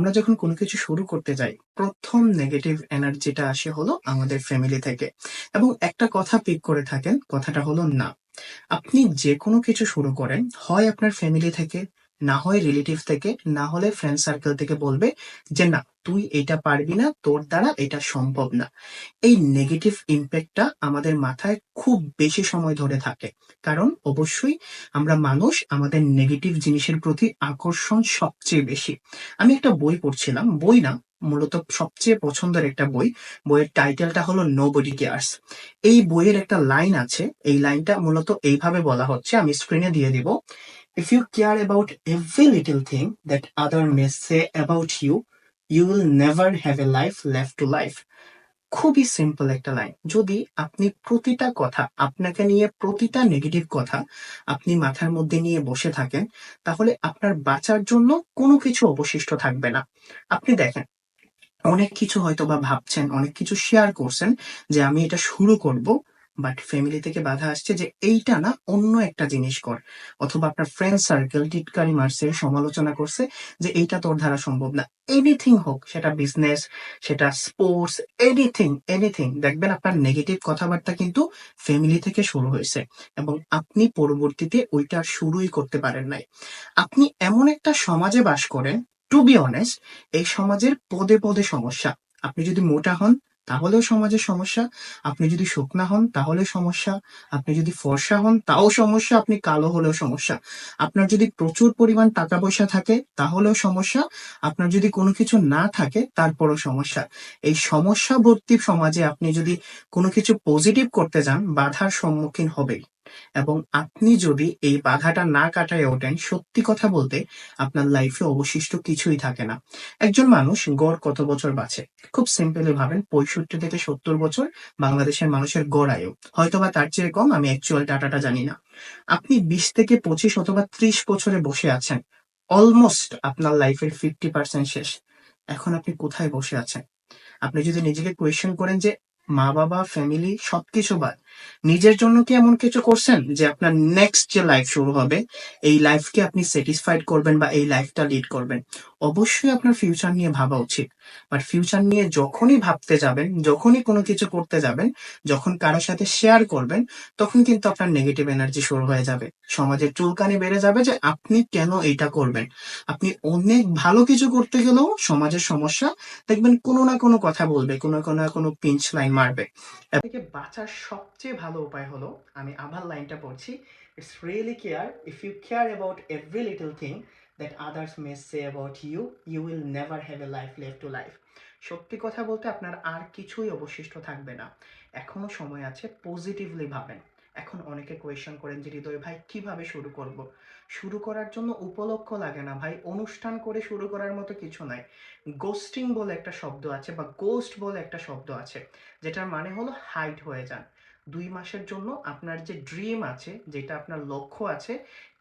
আমরা যখন কোনো কিছু শুরু করতে যাই, প্রথম নেগেটিভ এনার্জিটা আসে হলো আমাদের ফ্যামিলি থেকে। এবং একটা কথা পিক করে থাকেন, কথাটা হলো না। আপনি যে কোনো কিছু শুরু করেন, হয় আপনার ফ্যামিলি থেকে না হয় রিলেটিভ থেকে, না হলে ফ্রেন্ড সার্কেল থেকে বলবে যে, না, তুই এটা পারবি না, তোর দ্বারা এটা সম্ভব না। এই নেগেটিভ ইম্প্যাক্টটা আমাদের মাথায় খুব বেশি সময় ধরে থাকে। কারণ অবশ্যই আমরা মানুষ, আমাদের নেগেটিভ জিনিসের প্রতি আকর্ষণ সবচেয়ে বেশি। আমি একটা বই পড়ছিলাম, বই না, মূলত সবচেয়ে পছন্দের একটা বই। বইয়ের টাইটেলটা হলো নো বডি কেয়ার্স এই বইয়ের একটা লাইন আছে, এই লাইনটা মূলত এইভাবে বলা হচ্ছে, আমি স্ক্রিনে দিয়ে দিব। If you care about every little thing that other may say about you you will never have a life left to life খুবই সিম্পল একটা লাইন যদি আপনি প্রতিটা কথা, আপনাকে নিয়ে প্রতিটা নেগেটিভ কথা আপনি মাথার মধ্যে নিয়ে বসে থাকেন, তাহলে আপনার বাঁচার জন্য কোনো কিছু অবশিষ্ট থাকবে না। আপনি দেখেন, অনেক কিছু হয়তো বা ভাবছেন, অনেক কিছু শেয়ার করছেন যে আমি এটা শুরু করব বাট ফ্যামিলি থেকে বাধা আসছে যে এইটা না অন্য একটা জিনিস কর। অথবা আপনার ফ্রেন্ড সার্কেল টিটকারি মারছে, সমালোচনা করছে যে এইটা তোর দ্বারা সম্ভব না। এনিথিং হোক, সেটা বিজনেস সেটা স্পোর্টস এনিথিং এনিথিং দেখবেন আপনার নেগেটিভ কথাবার্তা কিন্তু ফ্যামিলি থেকে শুরু হয়েছে এবং আপনি পরবর্তীতে ওইটা শুরুই করতে পারেন নাই। আপনি এমন একটা সমাজে বাস করেন টু বি অনেস্ট এই সমাজের পদে পদে সমস্যা। আপনি যদি মোটা হন তাহলেও সমাজের সমস্যা। আপনি যদি শুকনা হন তাহলে সমস্যা। আপনি যদি ফর্সা হন, তাও সমস্যা। আপনি কালো হলেও সমস্যা। আপনার যদি প্রচুর পরিমাণ টাকা পয়সা থাকে, তাহলেও সমস্যা। আপনার যদি কোনো কিছু না থাকে, তারপরও সমস্যা। এই সমস্যা ভর্তি সমাজে আপনি যদি কোনো কিছু পজিটিভ করতে যান, বাধার সম্মুখীন হবেই। এবং আপনি যদি এই বাধাটা না কাটায় ওঠেন, সত্যি কথা বলতে আপনার লাইফে অবশিষ্ট কিছুই থাকে না। একজন মানুষ গড় কত বছর বাঁচে? খুব সিম্পলি ভাবেন, পঁয়ষট্টি থেকে সত্তর বছর বাংলাদেশের মানুষের গড় আয়ু। হয়তোবা তার চেয়ে কম, আমি অ্যাকচুয়াল ডাটাটা জানি না। আপনি বিশ থেকে পঁচিশ অথবা ত্রিশ বছরে বসে আছেন অলমোস্ট আপনার লাইফের ফিফটি পার্সেন্ট শেষ। এখন আপনি কোথায় বসে আছেন? আপনি যদি নিজেকে কোয়েশ্চেন করেন যে মা বাবা ফ্যামিলি সবকিছু বাদ নিজের জন্য কি এমন কিছু করছেন যে আপনার নেক্সট যে লাইফ শুরু হবে, এই লাইফকে আপনি স্যাটিসফাইড করবেন বা এই লাইফটা লিড করবেন? অবশ্যই আপনার ফিউচার নিয়ে ভাবা উচিত। বাট ফিউচার নিয়ে যখনই ভাবতে যাবেন, যখনই কোনো কিছু করতে যাবেন, যখন কারোর সাথে শেয়ার করবেন, তখন কিন্তু আপনার নেগেটিভ এনার্জি শুরু হয়ে যাবে। সমাজের চুলকানি বেড়ে যাবে যে আপনি কেন এটা করবেন? আপনি অনেক ভালো কিছু করতে গেলেও সমাজের সমস্যা দেখবেন কোনো না কোনো কথা বলবে, কোনো না কোনো পিঞ্চ লাইন মারবে। বাঁচার সবচেয়ে ভালো উপায় হলো, আমি আবার লাইনটা পড়ছি it's really care if you care about every little thing that others may say about you you will never have a life live to life সত্যি কথা বলতে আপনার আর কিছুই অবশিষ্ট থাকবে না। এখনও সময় আছে পজিটিভলি ভাবেন। এখন অনেকে কোয়েশ্চেন করেন যে, হৃদয় ভাই, কীভাবে শুরু করব? শুরু করার জন্য উপলক্ষ লাগে না ভাই, অনুষ্ঠান করে শুরু করার মতো কিছু নাই। গোস্টিং বলে একটা শব্দ আছে বা গোস্ট বলে একটা শব্দ আছে, যেটার মানে হলো হাইট হয়ে যান। দুই মাসের জন্য আপনার যে ড্রিম আছে, যেটা আপনার লক্ষ্য আছে,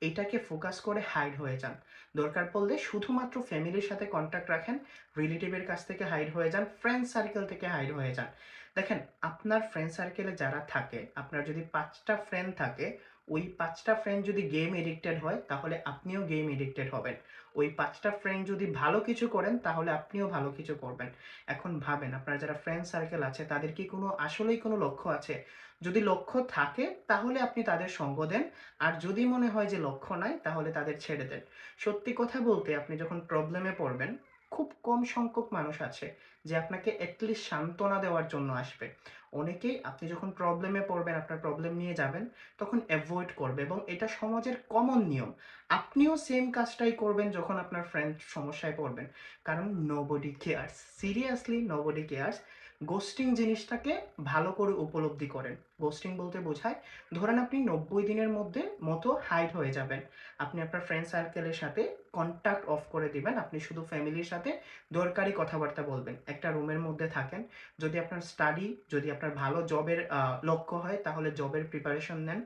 এটাকে ফোকাস করে হাইড হয়ে যান। দরকার পড়লে শুধুমাত্র ফ্যামিলির সাথে কন্ট্যাক্ট রাখেন রিলেটিভের কাছ থেকে হাইড হয়ে যান ফ্রেন্ড সার্কেল থেকে হাইড হয়ে যান। দেখেন, আপনার ফ্রেন্ড সার্কেলে যারা থাকে, আপনার যদি পাঁচটা ফ্রেন্ড থাকে ওই পাঁচটা ফ্রেন্ড যদি গেম এডিক্টেড হয়, তাহলে আপনিও গেম এডিক্টেড হবেন। ওই পাঁচটা ফ্রেন্ড যদি ভালো কিছু করেন, তাহলে আপনিও ভালো কিছু করবেন। এখন ভাবেন, আপনার যারা ফ্রেন্ড সার্কেল আছে, তাদের কি কোনো, আসলেই কোনো লক্ষ্য আছে? যদি লক্ষ্য থাকে, তাহলে আপনি তাদের সঙ্গ দেন। আর যদি মনে হয় যে লক্ষ্য নাই, তাহলে তাদের ছেড়ে দেন। সত্যি কথা বলতে, আপনি যখন প্রবলেমে পড়বেন, খুব কম সংখ্যক মানুষ আছে যে আপনাকে অ্যাটলিস্ট সান্ত্বনা দেওয়ার জন্য আসবে। অনেকেই আপনি যখন প্রবলেমে পড়বেন, আপনার প্রবলেম নিয়ে যাবেন, তখন অ্যাভয়েড করবে এবং এটা সমাজের কমন নিয়ম। আপনিও সেম কাজটাই করবেন যখন আপনার ফ্রেন্ড সমস্যায় পড়বেন। কারণ nobody cares seriously nobody cares ghosting জিনিসটাকে ভালো করে উপলব্ধি করেন। গোস্টিং বলতে বোঝায়, ধরেন আপনি নব্বই দিনের মধ্যে মতো হাইড হয়ে যাবেন। আপনি আপনার ফ্রেন্ড সার্কেলের সাথে কন্ট্যাক্ট অফ করে দিবেন। আপনি শুধু ফ্যামিলির সাথে দরকারি কথাবার্তা বলবেন। একটা রুমের মধ্যে থাকেন। যদি আপনার স্টাডি যদি আপনার ভালো জবের লক্ষ্য হয়, তাহলে জবের প্রিপারেশন নেন।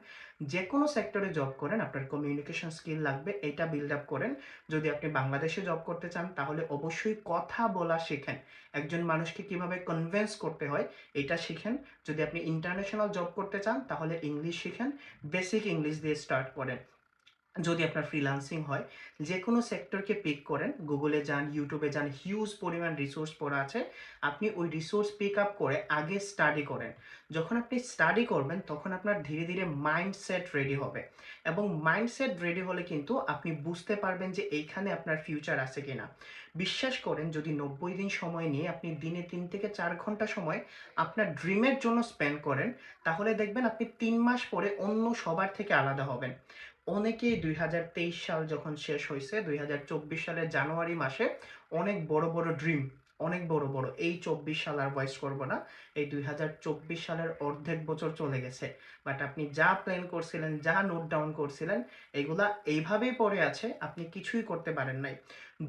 যে কোনো সেক্টরে জব করেন, আপনার কমিউনিকেশন স্কিল লাগবে, এটা বিল্ড আপ করেন। যদি আপনি বাংলাদেশে জব করতে চান, তাহলে অবশ্যই কথা বলা শেখেন। একজন মানুষকে কীভাবে কনভেন্স করতে হয়, এটা শিখেন। যদি আপনি ইন্টারন্যাশনাল জব করতে চান তাহলে ইংলিশ শিখেন বেসিক ইংলিশ দিয়ে স্টার্ট করেন। যদি আপনার ফ্রিল্যান্সিং হয় যে কোনো সেক্টরকে পিক করেন গুগলে যান ইউটিউবে যান হিউজ পরিমাণ রিসোর্স পড়া আছে, আপনি ওই রিসোর্স পিক আপ করে আগে স্টাডি করেন। যখন আপনি স্টাডি করবেন, তখন আপনার ধীরে ধীরে মাইন্ডসেট রেডি হবে। এবং মাইন্ডসেট রেডি হলে কিন্তু আপনি বুঝতে পারবেন যে এইখানে আপনার ফিউচার আছে কিনা। বিশ্বাস করেন, যদি নব্বই দিন সময় নিয়ে আপনি দিনে তিন থেকে চার ঘণ্টা সময় আপনার ড্রিমের জন্য স্পেন্ড করেন, তাহলে দেখবেন আপনি তিন মাস পরে অন্য সবার থেকে আলাদা হবেন। অনেকেই দুই হাজার তেইশ সাল যখন শেষ হয়েছে দুই হাজার চব্বিশ সালের জানুয়ারি মাসে অনেক বড় বড় ড্রিম অনেক বড় বড়, এই চব্বিশ সাল আর ভয়েস করব না, এই দুই হাজার চব্বিশ সালের অর্ধেক বছর চলে গেছে। বাট আপনি যা প্ল্যান করছিলেন, যা নোট ডাউন করছিলেন, এগুলা এইভাবেই পড়ে আছে, আপনি কিছুই করতে পারেন নাই।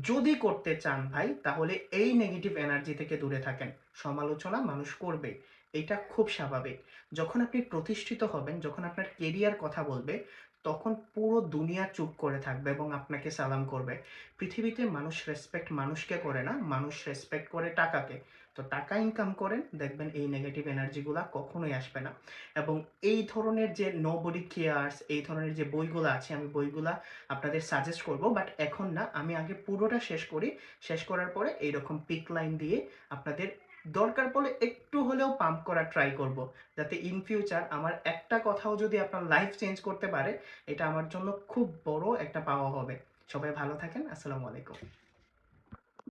যদি করতে চান ভাই, তাহলে এই নেগেটিভ এনার্জি থেকে দূরে থাকেন। সমালোচনা মানুষ করবে এটা খুব স্বাভাবিক। যখন আপনি প্রতিষ্ঠিত হবেন, যখন আপনার কেরিয়ার কথা বলবে, তখন পুরো দুনিয়া চুপ করে থাকবে এবং আপনাকে সালাম করবে। পৃথিবীতে মানুষ রেসপেক্ট মানুষকে করে না, মানুষ রেসপেক্ট করে টাকাকে। তো টাকা ইনকাম করেন, দেখবেন এই নেগেটিভ এনার্জিগুলো কখনোই আসবে না। এবং এই ধরনের যে নো বডি কেয়ার্স এই ধরনের যে বইগুলো আছে, আমি বইগুলো আপনাদের সাজেস্ট করব বাট এখন না, আমি আগে পুরোটা শেষ করি। শেষ করার পরে এইরকম পিক লাইন দিয়ে আপনাদের দরকার পড়লে একটু হলেও পাম্প করা ট্রাই করব। যাতে ইন ফিউচার আমার একটা কথাও যদি আপনার লাইফ চেঞ্জ করতে পারে, এটা আমার জন্য খুব বড় একটা পাওয়া হবে। সবাই ভালো থাকেন, আসসালামু আলাইকুম।